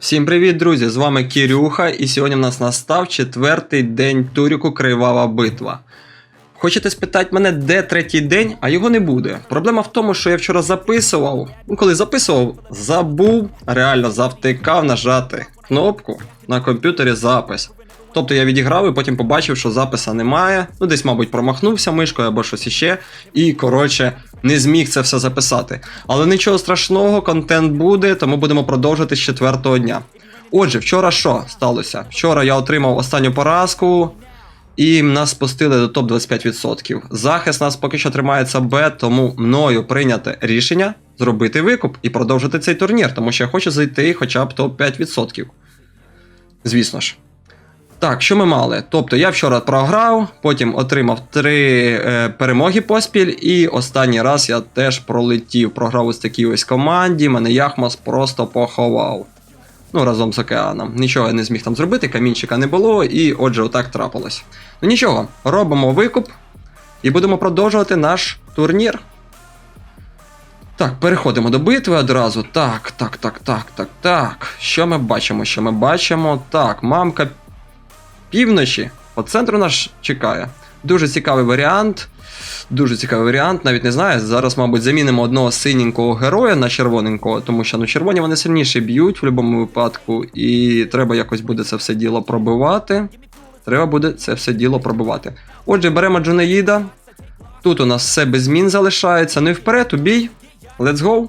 Всім привіт, друзі! З вами Кірюха, і сьогодні в нас настав четвертий день туріку Кривава битва. Хочете спитати мене, де третій день, а його не буде. Проблема в тому, що я вчора записував. Ну, коли записував, забув, реально завтикав нажати кнопку на комп'ютері запис. Тобто я відіграв і потім побачив, що записа немає. Ну, десь, мабуть, промахнувся мишкою або щось іще. І, коротше, не зміг це все записати. Але нічого страшного, контент буде, тому будемо продовжити з четвертого дня. Отже, вчора що сталося? Вчора я отримав останню поразку. І нас спустили до топ 25%. Захист нас поки що тримається Б, тому мною прийняте рішення зробити викуп і продовжити цей турнір, тому що я хочу зайти хоча б топ 5%. Звісно ж. Так, що ми мали? Тобто я вчора програв, потім отримав три е, перемоги поспіль, і останній раз я теж пролетів. Програв ось такій ось команді, мене Яхмас просто поховав. Ну, разом з океаном. Нічого я не зміг там зробити, камінчика не було, і отже, отак трапилось. Ну нічого, робимо викуп і будемо продовжувати наш турнір. Так, переходимо до битви одразу. Так, так, так, так, так, так. Що ми бачимо? Що ми бачимо? Так, мамка півночі по центру нас чекає. Дуже цікавий варіант. Дуже цікавий варіант, навіть не знаю. Зараз, мабуть, замінимо одного синенького героя на червоненького, тому що ну, червоні вони сильніше б'ють в будь-якому випадку, і треба якось буде це все діло пробивати. Треба буде це все діло пробивати. Отже, беремо Джунеїда. Тут у нас все без змін залишається. Ну і вперед, у бій. Let's go.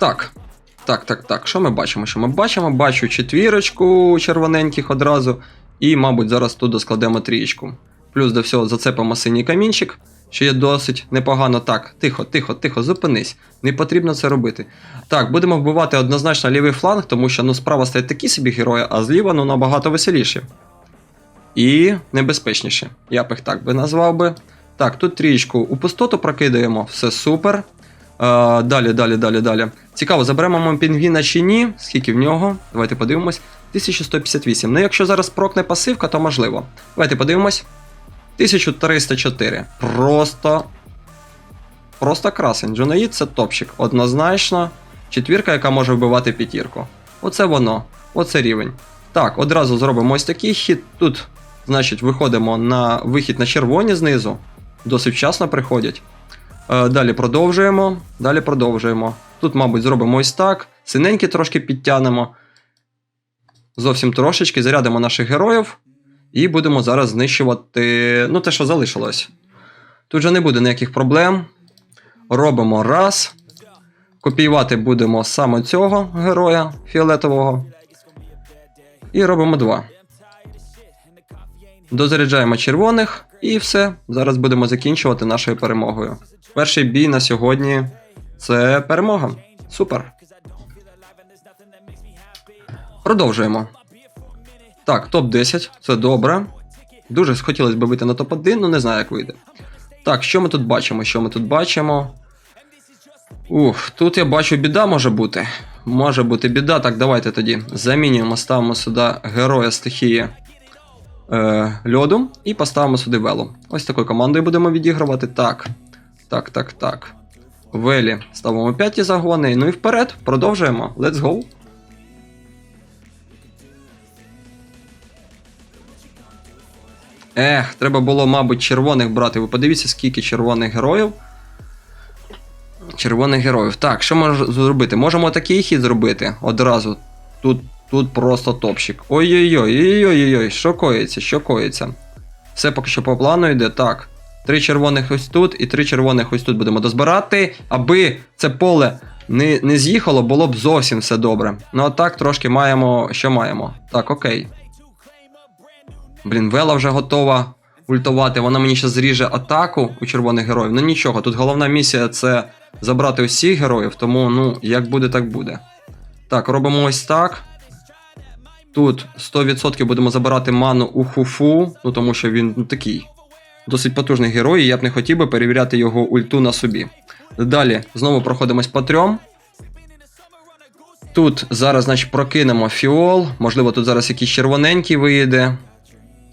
Так. Так, так, так. Що ми бачимо? Що ми бачимо? Бачу четвірочку червоненьких одразу. І, мабуть, зараз тут доскладемо трієчку. Плюс до всього зацепимо синій камінчик, що є досить непогано. Так, тихо, тихо, тихо, зупинись. Не потрібно це робити. Так, будемо вбивати однозначно лівий фланг, тому що ну, справа стоять такі собі герої, а зліва ну, набагато веселіші. І небезпечніші. Я б їх так би назвав би. Так, тут трієчку у пустоту прокидаємо, все супер. Е, далі, далі, далі, далі. Цікаво, заберемо пінгвіна чи ні. Скільки в нього? Давайте подивимось. 1158. Ну, якщо зараз прокне пасивка, то можливо. Давайте подивимось. 1304. Просто. Просто красень. Джунаїд це топчик. Однозначно. Четвірка, яка може вбивати п'ятірку. Оце воно. Оце рівень. Так, одразу зробимо ось такий хід. Тут, значить, виходимо на вихід на червоні знизу. Досить вчасно приходять. Е, Далі продовжуємо. Далі продовжуємо. Тут, мабуть, зробимо ось так. Синенькі трошки підтягнемо. Зовсім трошечки зарядимо наших героїв. І будемо зараз знищувати. Ну, те, що залишилось. Тут же не буде ніяких проблем. Робимо раз. Копіювати будемо саме цього героя фіолетового. І робимо два. Дозаряджаємо червоних, і все. Зараз будемо закінчувати нашою перемогою. Перший бій на сьогодні це перемога. Супер. Продовжуємо. Так, топ-10, це добре. Дуже хотілося б вийти на топ-1, але не знаю, як вийде. Так, що ми тут бачимо? Що ми тут бачимо? Ух, тут я бачу, біда може бути. Може бути біда. Так, давайте тоді замінюємо, ставимо сюди героя стихії е, льоду і поставимо сюди велу. Ось такою командою будемо відігрувати. Так. Так, так, так. Велі ставимо 5 загони. Ну і вперед, продовжуємо. Let's go. Ех, треба було, мабуть, червоних брати. Ви подивіться, скільки червоних героїв. Червоних героїв. Так, що можемо зробити? Можемо такий хід зробити одразу. Тут тут просто топчик. Ой-ой-ой, що коїться, що коїться. Все поки що по плану йде. Так. Три червоних ось тут і три червоних ось тут будемо дозбирати, аби це поле не не з'їхало, було б зовсім все добре. Ну а так трошки маємо, що маємо. Так, окей. Блін, Вела вже готова ультувати. Вона мені ще зріже атаку у червоних героїв. Ну нічого, тут головна місія це забрати усіх героїв, тому ну, як буде, так буде. Так, робимо ось так. Тут 100% будемо забирати ману у хуфу, ну тому що він ну, такий досить потужний герой, і я б не хотів би перевіряти його ульту на собі. Далі знову проходимось по трьом. Тут зараз, значить, прокинемо фіол. Можливо, тут зараз якийсь червоненький виїде.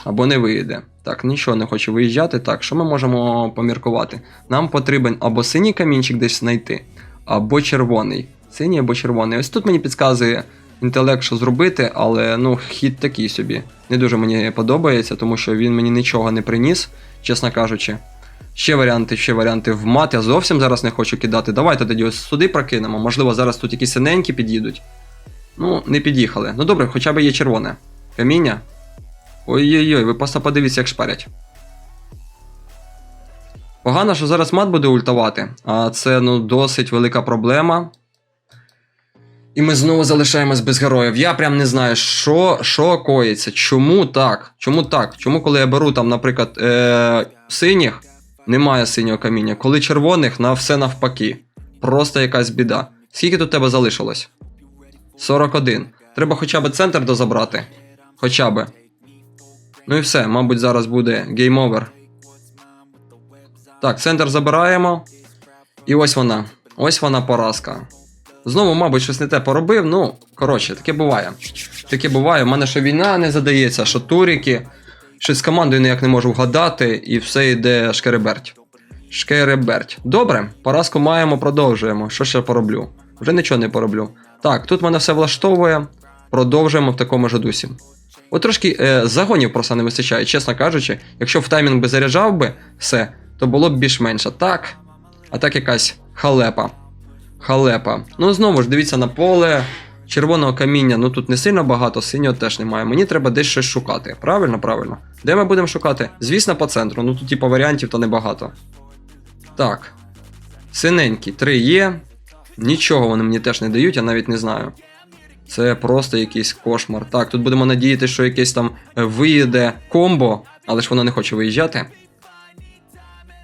Або не виїде. Так, нічого не хочу виїжджати. Так, що ми можемо поміркувати? Нам потрібен або синій камінчик десь знайти, або червоний. Синій або червоний. Ось тут мені підказує інтелект, що зробити, але ну, хід такий собі. Не дуже мені подобається, тому що він мені нічого не приніс, чесно кажучи. Ще варіанти, ще варіанти в мат. Я зовсім зараз не хочу кидати. Давайте тоді ось сюди прокинемо. Можливо, зараз тут якісь синенькі під'їдуть. Ну, не під'їхали. Ну добре, хоча б є червоне. Каміння. Ой-ой-ой, ви просто подивіться, як шпарять. Погано, що зараз мат буде ультавати, а це ну досить велика проблема. І ми знову залишаємось без героїв. Я прям не знаю, що, що коїться. Чому так? Чому так? Чому, коли я беру там, наприклад, е- синіх, немає синього каміння. Коли червоних, на все навпаки. Просто якась біда. Скільки тут тебе залишилось? 41. Треба хоча б центр дозабрати. Хоча б. Ну і все, мабуть, зараз буде гейм овер. Так, центр забираємо. І ось вона. Ось вона поразка. Знову, мабуть, щось не те поробив. Ну, коротше, таке буває. Таке буває. У мене що війна не задається, що туріки. Щось з командою ніяк не можу вгадати, і все йде шкереберть. Шкереберть. Добре, поразку маємо, продовжуємо. Що ще пороблю? Вже нічого не пороблю. Так, тут мене все влаштовує. Продовжуємо в такому ж дусі. От трошки е, загонів просто не вистачає, чесно кажучи, якщо в таймінг би заряджав би все, то було б більш-менш. А так. А так якась халепа. Халепа. Ну, знову ж дивіться на поле. Червоного каміння, ну тут не сильно багато, синього теж немає. Мені треба десь щось шукати. Правильно, правильно. Де ми будемо шукати? Звісно, по центру. Ну тут, типу, варіантів то небагато. Так. Синенькі, три є. Нічого вони мені теж не дають, я навіть не знаю. Це просто якийсь кошмар. Так, тут будемо надіятися, що якесь там виїде комбо, але ж воно не хоче виїжджати.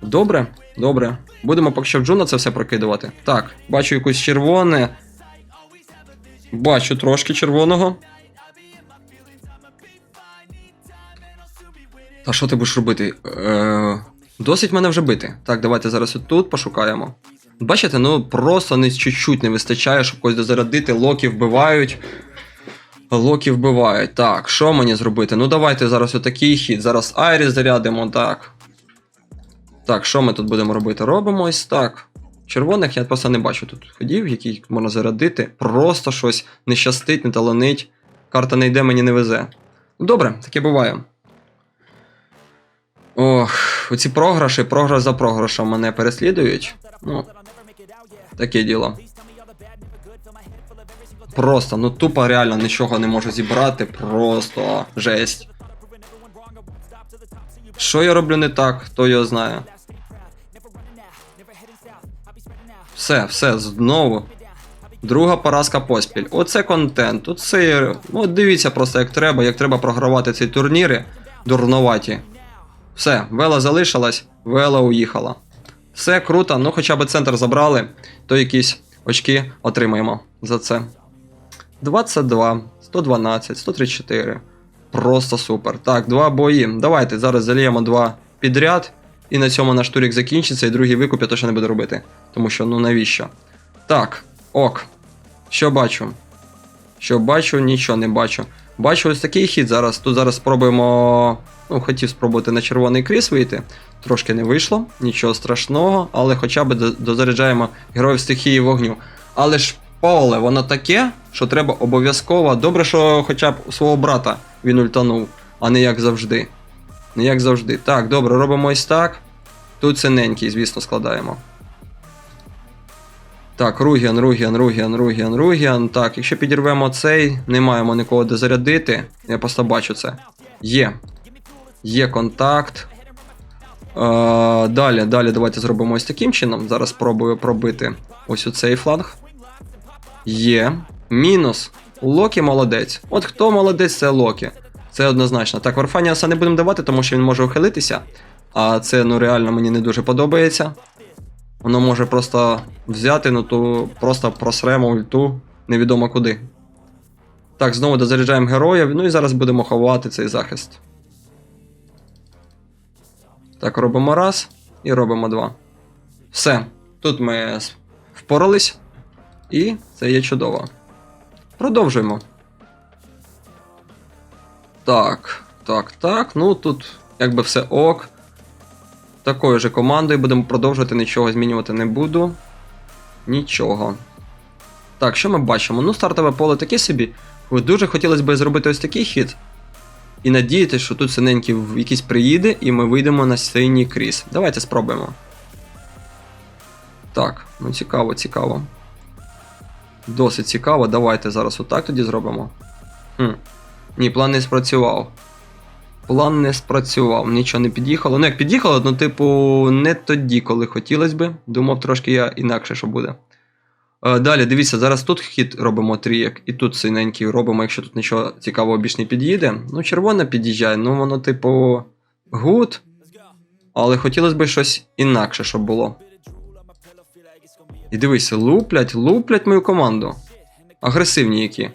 Добре, добре. Будемо поки що в Джуна це все прокидувати. Так, бачу якусь червоне. Бачу трошки червоного. Та що ти будеш робити? Е, досить мене вже бити. Так, давайте зараз тут пошукаємо. Бачите, ну просто не чуть-чуть не вистачає, щоб когось дозарядити. Локи вбивають. Локи вбивають. Так, що мені зробити? Ну давайте зараз отакий хід. Зараз Айріс зарядимо, так. Так, що ми тут будемо робити? Робимо ось так. Червоних я просто не бачу тут ходів, які можна зарядити. Просто щось не щастить, не таланить. Карта не йде, мені не везе. Ну, Добре, таке буває. Ох, оці програші, програш за програшем мене переслідують. Ну, таке діло. Просто, ну тупо реально нічого не можу зібрати, просто жесть. Що я роблю не так, хто його знає. Все, все, знову. Друга поразка поспіль. Оце контент. Оце. Ну, дивіться просто, як треба, як треба програвати ці турніри дурноваті. Все, Вела залишилась, Вела уїхала. Все круто, ну хоча б центр забрали, то якісь очки отримаємо за це. 22, 112, 134. Просто супер. Так, два бої. Давайте зараз заліємо два підряд. І на цьому наш турік закінчиться, і другий викуп я точно не буду робити. Тому що, ну навіщо? Так, ок. Що бачу? Що бачу, нічого не бачу. Бачу ось такий хід зараз. Тут зараз спробуємо. Ну, хотів спробувати на червоний кріс вийти. Трошки не вийшло, нічого страшного, але хоча б дозаряджаємо героїв стихії вогню. Але ж поле, воно таке, що треба обов'язково. Добре, що хоча б свого брата він ультанув, а не як завжди. Не як завжди. Так, добре, робимо ось так. Тут синенький, звісно, складаємо. Так, Ругіан, Ругіан, Ругіан, Ругіан, Ругіан. Так, якщо підірвемо цей, не маємо нікого де зарядити. Я просто бачу це. Є. Є контакт. Е, далі, далі давайте зробимо ось таким чином. Зараз спробую пробити ось у цей фланг. Є. Мінус. Локі молодець. От хто молодець, це Локі. Це однозначно. Так, Варфаніаса не будемо давати, тому що він може ухилитися. А це ну реально мені не дуже подобається. Воно може просто взяти, ну то просто просремо ульту невідомо куди. Так, знову дозаряджаємо героїв, ну і зараз будемо ховати цей захист. Так, робимо раз і робимо два. Все. Тут ми впорались. І це є чудово. Продовжуємо. Так, так, так. Ну тут якби все ок. Такою же командою будемо продовжувати, нічого змінювати не буду. Нічого. Так, що ми бачимо? Ну, стартове поле таке собі. Дуже хотілося б зробити ось такий хід. І надіятися, що тут синенький якийсь приїде, і ми вийдемо на синій кріс. Давайте спробуємо. Так, ну цікаво, цікаво. Досить цікаво. Давайте зараз отак тоді зробимо. Хм. Ні, план не спрацював. План не спрацював, нічого не під'їхало. Ну, як під'їхало, ну, типу, не тоді, коли хотілося би. Думав трошки я інакше, що буде. Е, далі, дивіться, зараз тут хід робимо трієк, і тут синенький робимо, якщо тут нічого цікавого більш не під'їде. Ну, червоне під'їжджає, ну воно, типу, гуд. Але хотілося б щось інакше, щоб було. І дивися, луплять, луплять мою команду. Агресивні які.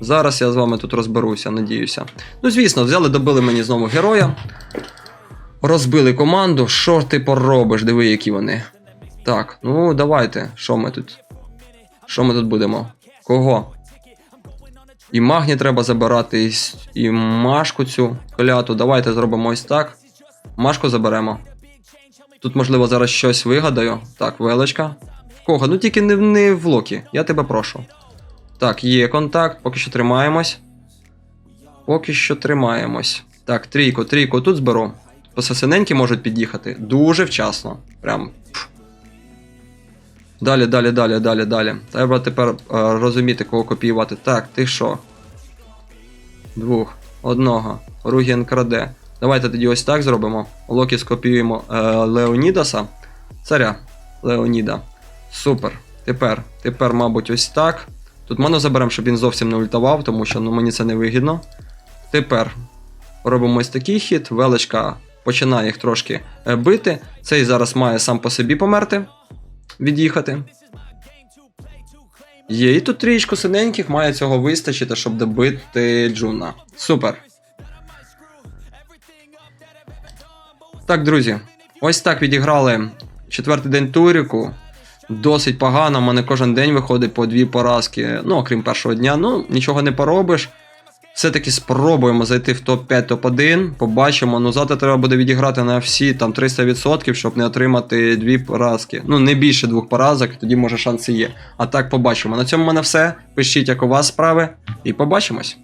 Зараз я з вами тут розберуся, надіюся. Ну, звісно, взяли, добили мені знову героя. Розбили команду. Що ти поробиш? Диви, які вони. Так, ну давайте. Що ми тут? Що ми тут будемо? Кого? І магні треба забирати, і, і машку цю кляту. Давайте зробимо ось так. Машку заберемо. Тут, можливо, зараз щось вигадаю. Так, величка. В кого? Ну тільки не, не в локі. Я тебе прошу. Так, є контакт, поки що тримаємось. Поки що тримаємось. Так, трійку, трійку тут зберу. Посасиненькі можуть під'їхати дуже вчасно. Прям. пф. Далі, далі, далі, далі, далі. Треба тепер е, розуміти, кого копіювати. Так, ти що? Двох. Одного. Ругін краде. Давайте тоді ось так зробимо. Локі скопіюємо е, Леонідаса. Царя Леоніда. Супер. Тепер, тепер, мабуть, ось так. Тут моно заберемо, щоб він зовсім не ультавав, тому що ну, мені це не вигідно. Тепер робимо ось такий хід. Величка починає їх трошки е, бити. Цей зараз має сам по собі померти, від'їхати. Є, і тут трієчку синеньких має цього вистачити, щоб добити Джуна. Супер. Так, друзі, ось так відіграли четвертий день туріку. Досить погано, в мене кожен день виходить по дві поразки. Ну, окрім першого дня, ну нічого не поробиш. Все-таки спробуємо зайти в топ-5, топ-1, побачимо. Ну, завтра треба буде відіграти на всі там 300%, щоб не отримати дві поразки. Ну, не більше двох поразок, тоді може шанси є. А так побачимо. На цьому в мене все. Пишіть, як у вас справи, і побачимось.